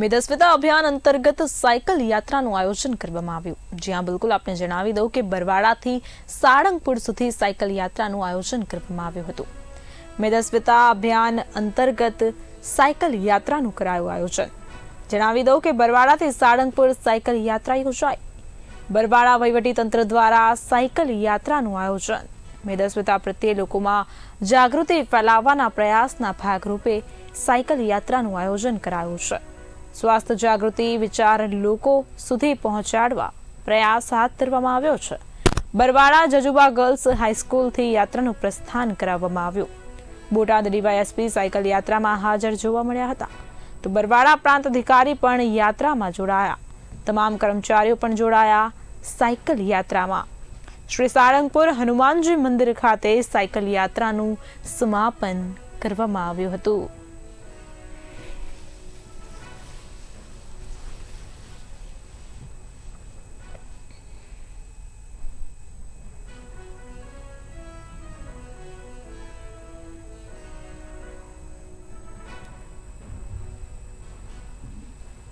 મેદસ્વિતા અભિયાન અંતર્ગત સાયકલ યાત્રાનું આયોજન કરવામાં આવ્યું. જ્યાં બિલકુલ આપણે જણાવી દઉં કે બરવાડાથી સાળંગપુર સુધી સાયકલ યાત્રાનું આયોજન કરવામાં આવ્યું હતું. મેદસ્વિતા અભિયાન અંતર્ગત સાયકલ યાત્રાનું કરાયું આયોજન. જણાવી દઉં કે બરવાડાથી સાળંગપુર સાયકલ યાત્રા યોજાઈ. બરવાડા વહીવટી તંત્ર દ્વારા સાયકલ યાત્રાનું આયોજન. મેદસ્વિતા પ્રત્યે લોકોમાં જાગૃતિ ફેલાવવાના પ્રયાસના ભાગરૂપે સાયકલ યાત્રાનું આયોજન કરાયું છે. સ્વાસ્થ્ય જાગૃતિ, વિચાર લોકો સુધી પહોંચાડવા પ્રયાસ હાથ ધરવામાં આવ્યો છે. બરવાડા જજુબા ગર્લ્સ હાઈસ્કૂલથી યાત્રાનું પ્રસ્થાન કરાવવામાં આવ્યું. બોટાદ ડીવાયએસપી સાયકલ યાત્રામાં હાજર જોવા મળ્યા હતા. તો બરવાળા પ્રાંત અધિકારી પણ યાત્રામાં જોડાયા. તમામ કર્મચારીઓ પણ જોડાયા સાયકલ યાત્રામાં. શ્રી સાળંગપુર હનુમાનજી મંદિર ખાતે સાયકલ યાત્રાનું સમાપન કરવામાં આવ્યું હતું.